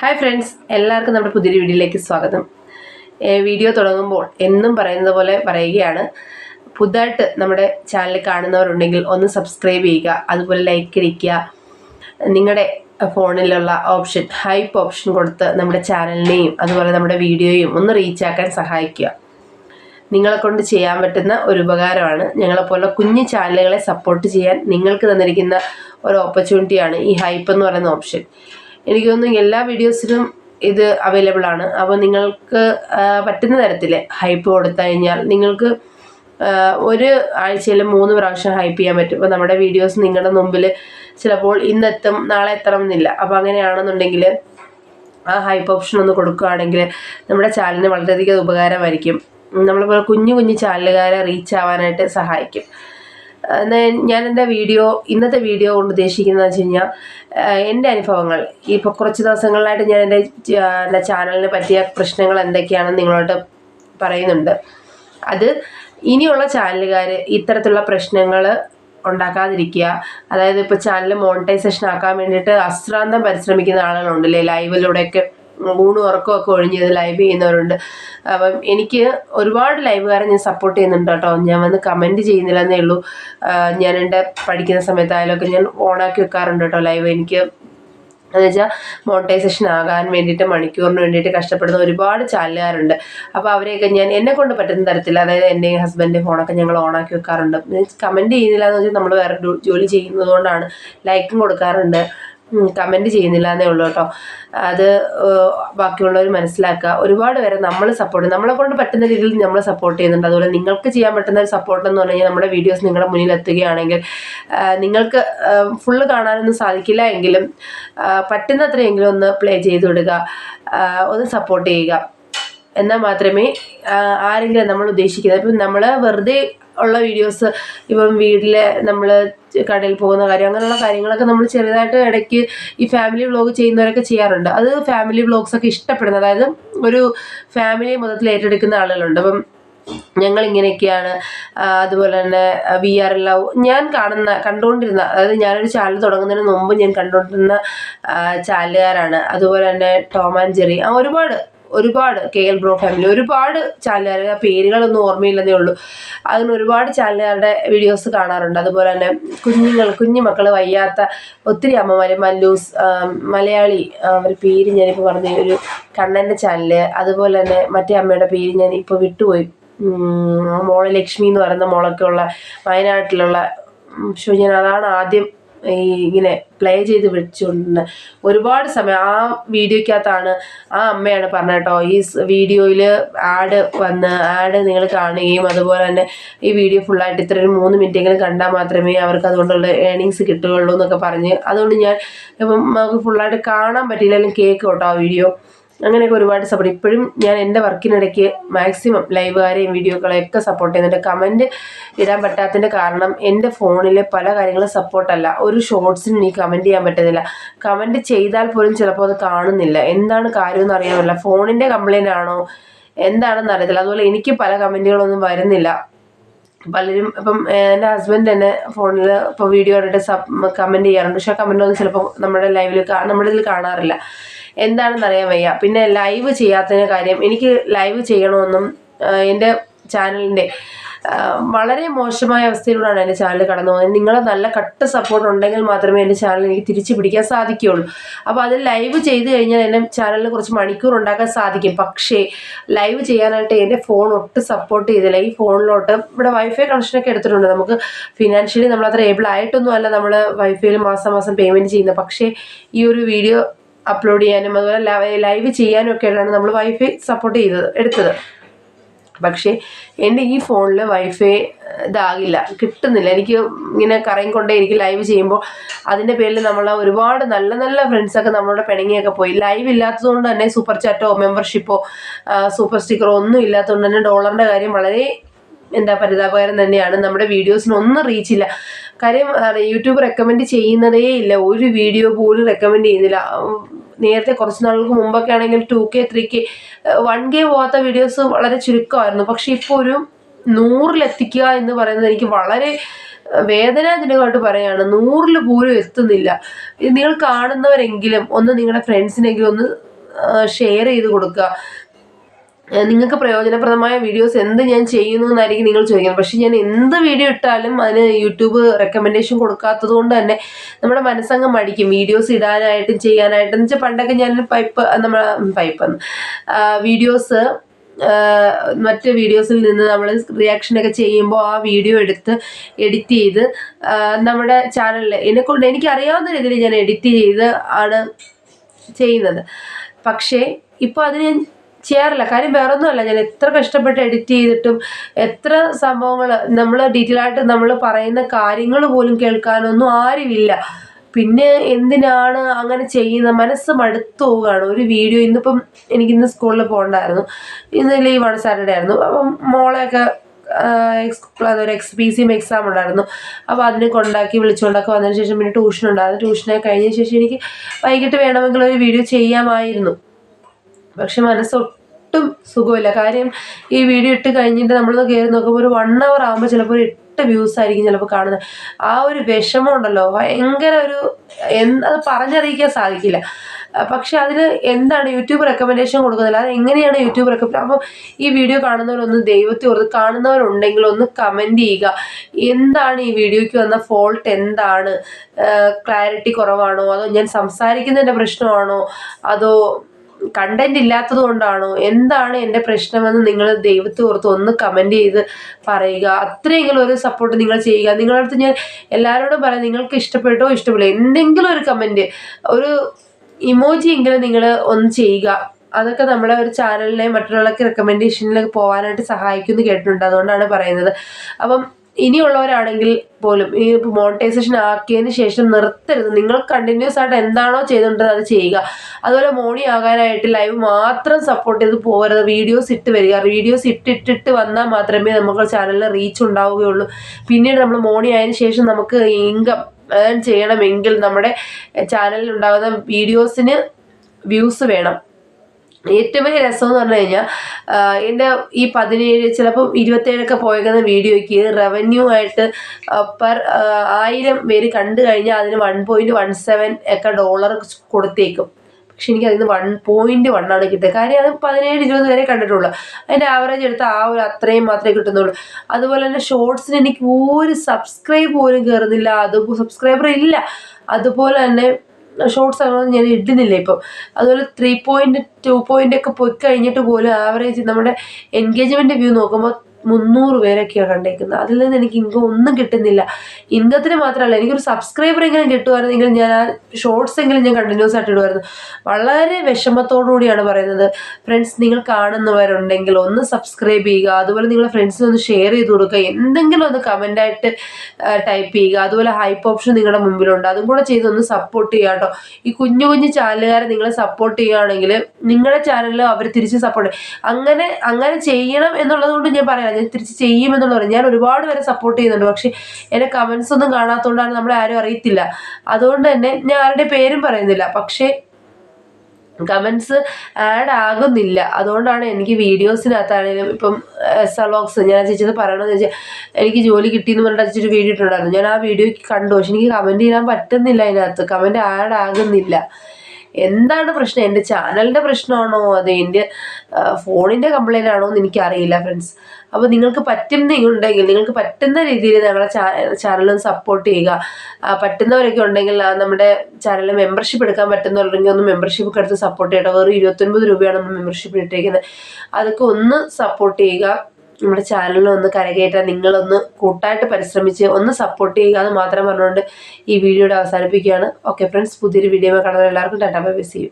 Hi friends എല്ലാവർക്കും നമ്മുടെ പുതിയൊരു വീഡിയോയിലേക്ക് സ്വാഗതം. വീഡിയോ തുടങ്ങുമ്പോൾ എന്നും പറയുന്നത് പോലെ പറയുകയാണ്. പുതുതായിട്ട് നമ്മുടെ ചാനൽ കാണുന്നവരുണ്ടെങ്കിൽ ഒന്ന് സബ്സ്ക്രൈബ് ചെയ്യുക അതുപോലെ ലൈക്ക് അടിക്കുക. നിങ്ങളുടെ ഫോണിലുള്ള ഓപ്ഷൻ ഹൈപ്പ് ഓപ്ഷൻ കൊടുത്ത് നമ്മുടെ ചാനലിനെയും അതുപോലെ നമ്മുടെ വീഡിയോയും ഒന്ന് റീച്ച് ആക്കാൻ സഹായിക്കുക. നിങ്ങളെ കൊണ്ട് ചെയ്യാൻ പറ്റുന്ന ഒരു ഉപകാരമാണ് ഞങ്ങളെപ്പോലുള്ള കുഞ്ഞു ചാനലുകളെ സപ്പോർട്ട് ചെയ്യാൻ നിങ്ങൾക്ക് തന്നിരിക്കുന്ന ഒരു ഓപ്പർച്യൂണിറ്റിയാണ് ഈ ഹൈപ്പ് എന്ന് പറയുന്ന ഓപ്ഷൻ എനിക്ക് തോന്നുന്നു എല്ലാ വീഡിയോസിലും ഇത് അവൈലബിൾ ആണ്. അപ്പോൾ നിങ്ങൾക്ക് പറ്റുന്ന തരത്തിൽ ഹൈപ്പ് കൊടുത്തു കഴിഞ്ഞാൽ നിങ്ങൾക്ക് ഒരു ആഴ്ചയിൽ മൂന്ന് പ്രാവശ്യം ഹൈപ്പ് ചെയ്യാൻ പറ്റും. അപ്പോൾ നമ്മുടെ വീഡിയോസ് നിങ്ങളുടെ മുമ്പിൽ ചിലപ്പോൾ ഇന്നെത്തും നാളെ എത്തണം എന്നില്ല. അപ്പോൾ അങ്ങനെയാണെന്നുണ്ടെങ്കിൽ ആ ഹൈപ്പ് ഓപ്ഷൻ ഒന്ന് കൊടുക്കുകയാണെങ്കിൽ നമ്മുടെ ചാനലിന് വളരെയധികം ഉപകാരമായിരിക്കും. നമ്മളിപ്പോൾ കുഞ്ഞു കുഞ്ഞു ചാനലുകാരെ റീച്ച് ആവാനായിട്ട് സഹായിക്കും. ഞാൻ എന്റെ വീഡിയോ ഇന്നത്തെ വീഡിയോ കൊണ്ട് ഉദ്ദേശിക്കുന്നത് വെച്ച് കഴിഞ്ഞാൽ എന്റെ അനുഭവങ്ങൾ. ഇപ്പോൾ കുറച്ച് ദിവസങ്ങളിലായിട്ട് ഞാൻ എന്റെ എന്റെ ചാനലിന് പറ്റിയ പ്രശ്നങ്ങൾ എന്തൊക്കെയാണെന്ന് നിങ്ങളോട് പറയുന്നുണ്ട്. അത് ഇനിയുള്ള ചാനലുകാർ ഇത്തരത്തിലുള്ള പ്രശ്നങ്ങൾ ഉണ്ടാക്കാതിരിക്കുക. അതായത് ഇപ്പോൾ ചാനൽ മോണിറ്റൈസേഷൻ ആക്കാൻ വേണ്ടിയിട്ട് അശ്രാന്തം പരിശ്രമിക്കുന്ന ആളുകളുണ്ടല്ലേ ലൈവിലൂടെയൊക്കെ ഊണും ഉറക്കമൊക്കെ ഒഴിഞ്ഞ് ലൈവ് ചെയ്യുന്നവരുണ്ട്. അപ്പം എനിക്ക് ഒരുപാട് ലൈവുകാരെ ഞാൻ സപ്പോർട്ട് ചെയ്യുന്നുണ്ട് കേട്ടോ. ഞാൻ വന്ന് കമന്റ് ചെയ്യുന്നില്ലെന്നേ ഉള്ളൂ. ഞാൻ എന്റെ പഠിക്കുന്ന സമയത്തായാലും ഒക്കെ ഞാൻ ഓണാക്കി വെക്കാറുണ്ട് കേട്ടോ ലൈവ് എനിക്ക് എന്ന് വെച്ചാൽ മോണിറ്റൈസേഷൻ ആകാൻ വേണ്ടിയിട്ട് മണിക്കൂറിന് വേണ്ടിയിട്ട് കഷ്ടപ്പെടുന്ന ഒരുപാട് ചാനലുകാരുണ്ട്. അപ്പോൾ അവരെയൊക്കെ ഞാൻ എന്നെ കൊണ്ട് പറ്റുന്ന തരത്തിൽ അതായത് എന്റെ ഹസ്ബൻഡിന്റെ ഫോണൊക്കെ ഞങ്ങൾ ഓണാക്കി വെക്കാറുണ്ട്. കമന്റ് ചെയ്യുന്നില്ല എന്ന് വെച്ചാൽ നമ്മൾ വേറെ ജോലി ചെയ്യുന്നതുകൊണ്ടാണ് ലൈക്കും കൊടുക്കാറുണ്ട്. കമന്റ് ചെയ്യുന്നില്ല എന്നേ ഉള്ളൂ കേട്ടോ. അത് ബാക്കിയുള്ളവർ മനസ്സിലാക്കുക. ഒരുപാട് പേരെ നമ്മൾ സപ്പോർട്ട് നമ്മളെ കൊണ്ട് പറ്റുന്ന രീതിയിൽ നമ്മൾ സപ്പോർട്ട് ചെയ്യുന്നുണ്ട്. അതുപോലെ നിങ്ങൾക്ക് ചെയ്യാൻ പറ്റുന്ന ഒരു സപ്പോർട്ട് എന്ന് പറഞ്ഞു കഴിഞ്ഞാൽ നമ്മുടെ വീഡിയോസ് നിങ്ങളുടെ മുന്നിൽ എത്തുകയാണെങ്കിൽ നിങ്ങൾക്ക് ഫുള്ള് കാണാനൊന്നും സാധിക്കില്ല എങ്കിലും പറ്റുന്നത്രയെങ്കിലും ഒന്ന് പ്ലേ ചെയ്ത് വിടുക. ഒന്ന് സപ്പോർട്ട് ചെയ്യുക. എന്നാൽ മാത്രമേ ആരെങ്കിലും നമ്മൾ ഉദ്ദേശിക്കുന്നത്. ഇപ്പം നമ്മൾ വെറുതെ ഉള്ള വീഡിയോസ് ഇപ്പം വീട്ടിൽ നമ്മൾ കടയിൽ പോകുന്ന കാര്യം അങ്ങനെയുള്ള കാര്യങ്ങളൊക്കെ നമ്മൾ ചെറുതായിട്ട് ഇടയ്ക്ക് ഈ ഫാമിലി വ്ളോഗ് ചെയ്യുന്നവരൊക്കെ ചെയ്യാറുണ്ട്. അത് ഫാമിലി വ്ളോഗ്സ് ഒക്കെ ഇഷ്ടപ്പെടുന്ന അതായത് ഒരു ഫാമിലി മൊത്തത്തിൽ ഏറ്റെടുക്കുന്ന ആളുകളുണ്ട്. അപ്പം ഞങ്ങൾ ഇങ്ങനെയൊക്കെയാണ് അതുപോലെ തന്നെ വി ആർ ലവ് ഞാൻ കാണുന്ന കണ്ടുകൊണ്ടിരുന്ന അതായത് ഞാനൊരു ചാനൽ തുടങ്ങുന്നതിന് മുമ്പ് ഞാൻ കണ്ടുകൊണ്ടിരുന്ന ചാനലുകാരാണ്. അതുപോലെ തന്നെ ടോം ആൻഡ് ജെറി ഒരുപാട് ഒരുപാട് കെ എൽ ബ്രോ ഫാമിലി ഒരുപാട് ചാനലുകാരുടെ പേരുകളൊന്നും ഓർമ്മയില്ലെന്നേ ഉള്ളൂ. അതിന് ഒരുപാട് ചാനലുകാരുടെ വീഡിയോസ് കാണാറുണ്ട്. അതുപോലെ തന്നെ കുഞ്ഞുങ്ങൾ കുഞ്ഞു മക്കൾ വയ്യാത്ത ഒത്തിരി അമ്മമാർ മല്ലൂസ് മലയാളി അവരുടെ പേര് ഞാനിപ്പോൾ പറഞ്ഞ ഒരു കണ്ണന്റെ ചാനൽ അതുപോലെ തന്നെ മറ്റേ അമ്മയുടെ പേര് ഞാൻ ഇപ്പോൾ വിട്ടുപോയി. മോളെ ലക്ഷ്മി എന്ന് പറയുന്ന മോളൊക്കെ ഉള്ള വയനാട്ടിലുള്ള ഞാൻ അതാണ് ആദ്യം ഇങ്ങനെ പ്ലേ ചെയ്ത് വെച്ചുകൊണ്ട് ഒരുപാട് സമയം ആ വീഡിയോയ്ക്കകത്താണ് ആ അമ്മയാണ് പറഞ്ഞത് കേട്ടോ ഈ വീഡിയോയിൽ ആഡ് വന്ന് ആഡ് നിങ്ങൾ കാണുകയും അതുപോലെ തന്നെ ഈ വീഡിയോ ഫുള്ളായിട്ട് ഇത്ര ഒരു മൂന്ന് മിനിറ്റെങ്കിലും കണ്ടാൽ മാത്രമേ അവർക്ക് അതുകൊണ്ടുള്ള ഏണിങ്സ് കിട്ടുകയുള്ളൂ എന്നൊക്കെ പറഞ്ഞ് അതുകൊണ്ട് ഞാൻ ഇപ്പം നമുക്ക് ഫുള്ളായിട്ട് കാണാൻ പറ്റിയില്ലെങ്കിലും കേൾക്കും കേട്ടോ ആ വീഡിയോ. അങ്ങനെയൊക്കെ ഒരുപാട് സപ്പോർട്ട് ഇപ്പോഴും ഞാൻ എന്റെ വർക്കിനിടയ്ക്ക് മാക്സിമം ലൈവുകാരെയും വീഡിയോകളെയും ഒക്കെ സപ്പോർട്ട് ചെയ്യുന്നുണ്ട്. കമന്റ് ഇടാൻ പറ്റാത്തതിന്റെ കാരണം എന്റെ ഫോണിലെ പല കാര്യങ്ങളും സപ്പോർട്ടല്ല ഒരു ഷോർട്സിന് എനിക്ക് കമന്റ് ചെയ്യാൻ പറ്റുന്നില്ല. കമന്റ് ചെയ്താൽ പോലും ചിലപ്പോൾ അത് കാണുന്നില്ല. എന്താണ് കാര്യമെന്ന് അറിയാനുള്ള ഫോണിന്റെ കംപ്ലയിന്റ് ആണോ? എന്താണെന്ന് അറിയത്തില്ല. അതുപോലെ എനിക്ക് പല കമന്റുകളൊന്നും വരുന്നില്ല. പലരും ഇപ്പം എന്റെ ഹസ്ബൻഡ് തന്നെ ഫോണിൽ ഇപ്പോൾ വീഡിയോ കണ്ടിട്ട് സബ് കമന്റ് ചെയ്യാറുണ്ട്. പക്ഷേ ഒന്നും ചിലപ്പോൾ നമ്മുടെ ലൈവിൽ നമ്മുടെ ഇതിൽ കാണാറില്ല. എന്താണെന്ന് അറിയാൻ വയ്യ. പിന്നെ ലൈവ് ചെയ്യാത്തതിന്റെ കാര്യം എനിക്ക് ലൈവ് ചെയ്യണമെന്നും എന്റെ ചാനലിന്റെ വളരെ മോശമായ അവസ്ഥയിലൂടെയാണ് എന്റെ ചാനൽ കടന്നു പോകുന്നത്. നിങ്ങളെ നല്ല കട്ട് സപ്പോർട്ട് ഉണ്ടെങ്കിൽ മാത്രമേ എന്റെ ചാനൽ എനിക്ക് തിരിച്ചു പിടിക്കാൻ സാധിക്കുകയുള്ളൂ. അപ്പോൾ അത് ലൈവ് ചെയ്ത് കഴിഞ്ഞാൽ എന്റെ ചാനലിൽ കുറച്ച് മണിക്കൂർ ഉണ്ടാക്കാൻ സാധിക്കും. പക്ഷേ ലൈവ് ചെയ്യാനായിട്ട് എന്റെ ഫോൺ ഒട്ട് സപ്പോർട്ട് ചെയ്തില്ല. ഈ ഫോണിലോട്ട് ഇവിടെ വൈഫൈ കണക്ഷനൊക്കെ എടുത്തിട്ടുണ്ട്. നമുക്ക് ഫിനാൻഷ്യലി നമ്മൾ അത്ര ഏബിൾ ആയിട്ടൊന്നും അല്ല നമ്മൾ വൈഫൈയിൽ മാസം മാസം പേയ്മെന്റ് ചെയ്യുന്നത്. പക്ഷേ ഈ ഒരു വീഡിയോ അപ്ലോഡ് ചെയ്യാനും അതുപോലെ ലൈവ് ചെയ്യാനും ഒക്കെയാണ് നമ്മൾ വൈഫൈ സപ്പോർട്ട് ചെയ്തത് എടുത്തത്. പക്ഷേ എന്റെ ഈ ഫോണിൽ വൈഫൈ ഇതാകില്ല. കിട്ടുന്നില്ല. എനിക്ക് ഇങ്ങനെ കറയും കൊണ്ടേ എനിക്ക് ലൈവ് ചെയ്യുമ്പോൾ അതിന്റെ പേരിൽ നമ്മൾ ഒരുപാട് നല്ല നല്ല ഫ്രണ്ട്സൊക്കെ നമ്മളുടെ പിണങ്ങിയൊക്കെ പോയി. ലൈവ് ഇല്ലാത്തതുകൊണ്ട് തന്നെ സൂപ്പർ ചാറ്റോ മെമ്പർഷിപ്പോ സൂപ്പർ സ്റ്റിക്കറോ ഒന്നും ഇല്ലാത്തതുകൊണ്ട് തന്നെ ഡോളറിന്റെ കാര്യം വളരെ എന്താ പരിതാപകരം തന്നെയാണ്. നമ്മുടെ വീഡിയോസിന് ഒന്നും റീച്ചില്ല കാര്യം യൂട്യൂബ് റെക്കമെൻഡ് ചെയ്യുന്നതേ ഇല്ല. ഒരു വീഡിയോ പോലും റെക്കമെൻഡ് ചെയ്യുന്നില്ല. നേരത്തെ കുറച്ച് നാളുകൾക്ക് മുമ്പൊക്കെ ആണെങ്കിൽ two K three K one K പോകാത്ത വീഡിയോസ് വളരെ ചുരുക്കമായിരുന്നു. പക്ഷെ ഇപ്പോൾ ഒരു നൂറിലെത്തിക്കുക എന്ന് പറയുന്നത് എനിക്ക് വളരെ വേദനാജനകമായിട്ട് പറയാണ് നൂറിൽ പോലും എത്തുന്നില്ല. നിങ്ങൾ കാണുന്നവരെങ്കിലും ഒന്ന് നിങ്ങളുടെ ഫ്രണ്ട്സിനെങ്കിലും ഒന്ന് ഷെയർ ചെയ്ത് കൊടുക്കുക. നിങ്ങൾക്ക് പ്രയോജനപ്രദമായ വീഡിയോസ് എന്ത് ഞാൻ ചെയ്യുന്നു എന്നായിരിക്കും നിങ്ങൾ ചോദിക്കുന്നത്. പക്ഷെ ഞാൻ എന്ത് വീഡിയോ ഇട്ടാലും അതിന് യൂട്യൂബ് റെക്കമെൻഡേഷൻ കൊടുക്കാത്തത് കൊണ്ട് തന്നെ നമ്മുടെ മനസ്സങ്ങ് മടിക്കും. വീഡിയോസ് ഇടാനായിട്ടും ചെയ്യാനായിട്ടും. എന്ന് വെച്ചാൽ പണ്ടൊക്കെ ഞാൻ പൈപ്പ് നമ്മളെ പൈപ്പ് വീഡിയോസ് മറ്റ് വീഡിയോസിൽ നിന്ന് നമ്മൾ റിയാക്ഷനൊക്കെ ചെയ്യുമ്പോൾ ആ വീഡിയോ എടുത്ത് എഡിറ്റ് ചെയ്ത് നമ്മുടെ ചാനലിൽ എന്നെക്കൊണ്ട് എനിക്കറിയാവുന്ന രീതിയിൽ ഞാൻ എഡിറ്റ് ചെയ്ത് ആണ് ചെയ്യുന്നത്. പക്ഷേ ഇപ്പോൾ അതിന് ചെയ്യാറില്ല. കാര്യം വേറൊന്നുമല്ല. ഞാൻ എത്ര കഷ്ടപ്പെട്ട് എഡിറ്റ് ചെയ്തിട്ടും എത്ര സംഭവങ്ങൾ നമ്മൾ ഡീറ്റെയിൽ ആയിട്ട് നമ്മൾ പറയുന്ന കാര്യങ്ങൾ പോലും കേൾക്കാനൊന്നും ആരുമില്ല. പിന്നെ എന്തിനാണ് അങ്ങനെ ചെയ്യുന്ന മനസ്സ് മടുത്തു പോവുകയാണ്. ഒരു വീഡിയോ ഇന്നിപ്പം എനിക്ക് ഇന്ന് സ്കൂളിൽ പോകണ്ടായിരുന്നു. ഇന്ന് ലീവാണ് സാറ്റർഡേ ആയിരുന്നു. അപ്പം മോളെയൊക്കെ ഒരു എക്സ് പി സിയും എക്സാം ഉണ്ടായിരുന്നു. അപ്പോൾ അതിനെ കൊണ്ടാക്കി വിളിച്ചുകൊണ്ടൊക്കെ വന്നതിന് ശേഷം പിന്നെ ട്യൂഷൻ ഉണ്ടായിരുന്നു. ട്യൂഷനൊക്കെ കഴിഞ്ഞ ശേഷം എനിക്ക് വൈകിട്ട് വേണമെങ്കിൽ ഒരു വീഡിയോ ചെയ്യാമായിരുന്നു. പക്ഷെ മനസ്സൊട്ടും സുഖമില്ല. കാര്യം ഈ വീഡിയോ ഇട്ട് കഴിഞ്ഞിട്ട് നമ്മളൊന്ന് കയറി നോക്കുമ്പോൾ ഒരു വൺ അവർ ആകുമ്പോൾ ചിലപ്പോൾ ഒരു എട്ട് വ്യൂസ് ആയിരിക്കും ചിലപ്പോൾ കാണുന്നത്. ആ ഒരു വിഷമം ഉണ്ടല്ലോ ഭയങ്കര ഒരു അത് പറഞ്ഞറിയിക്കാൻ സാധിക്കില്ല. പക്ഷെ അതിന് എന്താണ് യൂട്യൂബ് റെക്കമെൻഡേഷൻ കൊടുക്കുന്നില്ല അത് എങ്ങനെയാണ് യൂട്യൂബ് റെക്കമെൻഡ് അപ്പോൾ ഈ വീഡിയോ കാണുന്നവരൊന്ന് ദൈവത്തെ ഓർത്ത് കാണുന്നവരുണ്ടെങ്കിൽ ഒന്ന് കമന്റ് ചെയ്യുക. എന്താണ് ഈ വീഡിയോയ്ക്ക് വന്ന ഫോൾട്ട് എന്താണ്? ക്ലാരിറ്റി കുറവാണോ? അതോ ഞാൻ സംസാരിക്കുന്നതിന്റെ പ്രശ്നമാണോ? അതോ കണ്ടന്റ് ഇല്ലാത്തത് കൊണ്ടാണോ? എന്താണ് എന്റെ പ്രശ്നമെന്ന് നിങ്ങൾ ദൈവത്തെ ഓർത്ത് ഒന്ന് കമന്റ് ചെയ്ത് പറയുക. അത്രയെങ്കിലും ഒരു സപ്പോർട്ട് നിങ്ങൾ ചെയ്യുക. നിങ്ങളുടെ അടുത്ത് ഞാൻ എല്ലാവരോടും പറയാം നിങ്ങൾക്ക് ഇഷ്ടപ്പെട്ടോ ഇഷ്ടപ്പെട്ടോ എന്തെങ്കിലും ഒരു കമന്റ് ഒരു ഇമോജി എങ്കിലും നിങ്ങൾ ഒന്ന് ചെയ്യുക. അതൊക്കെ നമ്മളെ ഒരു ചാനലിനെ മറ്റുള്ളവർക്ക് റെക്കമെൻഡേഷനിലേക്ക് പോകാനായിട്ട് സഹായിക്കുമെന്ന് കേട്ടിട്ടുണ്ട്. അതുകൊണ്ടാണ് പറയുന്നത്. അപ്പം ഇനിയുള്ളവരാണെങ്കിൽ പോലും ഈ മോണിറ്റൈസേഷൻ ആക്കിയതിന് ശേഷം നിർത്തരുത്. നിങ്ങൾ കണ്ടിന്യൂസ് ആയിട്ട് എന്താണോ ചെയ്തുകൊണ്ടത് അത് ചെയ്യുക. അതുപോലെ മോണി ആകാനായിട്ട് ലൈവ് മാത്രം സപ്പോർട്ട് ചെയ്ത് പോകരുത്. വീഡിയോസ് ഇട്ട് വരിക. വീഡിയോസ് ഇട്ടിട്ടിട്ട് വന്നാൽ മാത്രമേ നമുക്ക് ചാനലിൽ റീച്ച് ഉണ്ടാവുകയുള്ളൂ. പിന്നീട് നമ്മൾ മോണി ആയതിനു ശേഷം നമുക്ക് ഇൻകം ഏൺ ചെയ്യണമെങ്കിൽ നമ്മുടെ ചാനലിൽ ഉണ്ടാകുന്ന വീഡിയോസിന് വ്യൂസ് വേണം. ഏറ്റവും വലിയ രസം എന്ന് പറഞ്ഞു കഴിഞ്ഞാൽ എന്റെ ഈ പതിനേഴ് ചിലപ്പം ഇരുപത്തേഴൊക്കെ പോയേക്കുന്ന വീഡിയോയ്ക്ക് റവന്യൂ ആയിട്ട് പെർ ആയിരം പേര് കണ്ടു കഴിഞ്ഞാൽ അതിന് വൺ പോയിന്റ് വൺ സെവൻ ഒക്കെ ഡോളർ കൊടുത്തേക്കും. പക്ഷെ എനിക്ക് അതിന് വൺ പോയിന്റ് വൺ ആണ് കിട്ടിയത്. കാര്യം അത് പതിനേഴ് ഇരുപത് വരെ കണ്ടിട്ടുള്ളൂ. അതിന്റെ ആവറേജ് എടുത്ത് ആ ഒരു അത്രയും മാത്രമേ കിട്ടുന്നുള്ളൂ. അതുപോലെ തന്നെ ഷോർട്സിന് എനിക്ക് ഒരു സബ്സ്ക്രൈബ് പോലും കയറുന്നില്ല അത് സബ്സ്ക്രൈബർ ഇല്ല. അതുപോലെ തന്നെ ഷോർട്സ് ആണോ ഞാൻ ഇടുന്നില്ല ഇപ്പം. അതുപോലെ ത്രീ പോയിന്റ് ടു പോയിന്റ് ഒക്കെ പോയി കഴിഞ്ഞിട്ട് പോലും ആവറേജ് നമ്മുടെ എൻഗേജ്മെന്റ് വ്യൂ നോക്കുമ്പോൾ മുന്നൂറ് പേരൊക്കെയാണ് കണ്ടേക്കുന്നത്. അതിൽ നിന്ന് എനിക്ക് ഇൻകം ഒന്നും കിട്ടുന്നില്ല. ഇൻകത്തിന് മാത്രമല്ല എനിക്കൊരു സബ്സ്ക്രൈബർ എങ്കിലും കിട്ടുമായിരുന്നെങ്കിൽ ഞാൻ ആ ഷോർട്സ് എങ്കിലും ഞാൻ കണ്ടിന്യൂസ് ആയിട്ട് ഇടുമായിരുന്നു വളരെ വിഷമത്തോടു കൂടിയാണ് പറയുന്നത്. ഫ്രണ്ട്സ് നിങ്ങൾ കാണുന്നവരുണ്ടെങ്കിൽ ഒന്ന് സബ്സ്ക്രൈബ് ചെയ്യുക. അതുപോലെ നിങ്ങളുടെ ഫ്രണ്ട്സിന് ഒന്ന് ഷെയർ ചെയ്ത് കൊടുക്കുക. എന്തെങ്കിലും ഒന്ന് കമന്റായിട്ട് ടൈപ്പ് ചെയ്യുക. അതുപോലെ ഹൈപ്പ് ഓപ്ഷൻ നിങ്ങളുടെ മുമ്പിലുണ്ട്. അതും കൂടെ ചെയ്ത് ഒന്ന് സപ്പോർട്ട് ചെയ്യുക കേട്ടോ. ഈ കുഞ്ഞു കുഞ്ഞു ചാനലുകാരെ നിങ്ങളെ സപ്പോർട്ട് ചെയ്യുകയാണെങ്കിൽ നിങ്ങളുടെ ചാനലിൽ അവർ തിരിച്ച് സപ്പോർട്ട് അങ്ങനെ അങ്ങനെ ചെയ്യണം എന്നുള്ളത് കൊണ്ട് ഞാൻ പറയാം ഞാൻ തിരിച്ച് ചെയ്യുമെന്നുള്ള പറയും ഞാൻ ഒരുപാട് പേരെ സപ്പോർട്ട് ചെയ്യുന്നുണ്ട്. പക്ഷേ എന്റെ കമൻസ് ഒന്നും കാണാത്തതുകൊണ്ടാണ് നമ്മളെ ആരും അറിയത്തില്ല. അതുകൊണ്ട് തന്നെ ഞാൻ ആരുടെ പേരും പറയുന്നില്ല. പക്ഷേ കമൻസ് ആഡ് ആകുന്നില്ല. അതുകൊണ്ടാണ് എനിക്ക് വീഡിയോസിനകത്താണെങ്കിലും ഇപ്പം എസ് ആർ ലോക്സ് ഞാൻ ആ ചേച്ചത് പറയണമെന്ന് വെച്ചാൽ എനിക്ക് ജോലി കിട്ടിയെന്ന് പറഞ്ഞിട്ട് അച്ഛൊരു വീഡിയോ ഇട്ടുണ്ടായിരുന്നു ഞാൻ ആ വീഡിയോ കണ്ടു. പക്ഷെ എനിക്ക് കമന്റ് ചെയ്യാൻ പറ്റുന്നില്ല അതിനകത്ത്. കമന്റ് ആഡ് ആകുന്നില്ല. എന്താണ് പ്രശ്നം? എന്റെ ചാനലിന്റെ പ്രശ്നമാണോ? അത് എന്റെ ഫോണിന്റെ കംപ്ലൈന്റ് ആണോ എന്ന് എനിക്കറിയില്ല ഫ്രണ്ട്സ്. അപ്പോൾ നിങ്ങൾക്ക് പറ്റുന്നുണ്ടെങ്കിൽ നിങ്ങൾക്ക് പറ്റുന്ന രീതിയിൽ ഞങ്ങളെ ചാനലും സപ്പോർട്ട് ചെയ്യുക. പറ്റുന്നവരൊക്കെ ഉണ്ടെങ്കിൽ നമ്മുടെ ചാനലിൽ മെമ്പർഷിപ്പ് എടുക്കാൻ പറ്റുന്നവരുണ്ടെങ്കിൽ ഒന്ന് മെമ്പർഷിപ്പ് എടുത്ത് സപ്പോർട്ട് ചെയ്യണം. വെറും ഇരുപത്തൊൻപത് രൂപയാണ് നമ്മൾ മെമ്പർഷിപ്പ് ഇട്ടിരിക്കുന്നത് അതൊക്കെ ഒന്ന് സപ്പോർട്ട് ചെയ്യുക. നമ്മുടെ ചാനലിൽ ഒന്ന് കരകയറ്റാൻ നിങ്ങളൊന്ന് കൂട്ടായിട്ട് പരിശ്രമിച്ച് ഒന്ന് സപ്പോർട്ട് ചെയ്യുക എന്ന് മാത്രം പറഞ്ഞുകൊണ്ട് ഈ വീഡിയോയുടെ അവസാനിപ്പിക്കുകയാണ്. ഓക്കെ ഫ്രണ്ട്സ് പുതിയൊരു വീഡിയോ കാണുന്ന എല്ലാവർക്കും tata bye bye see you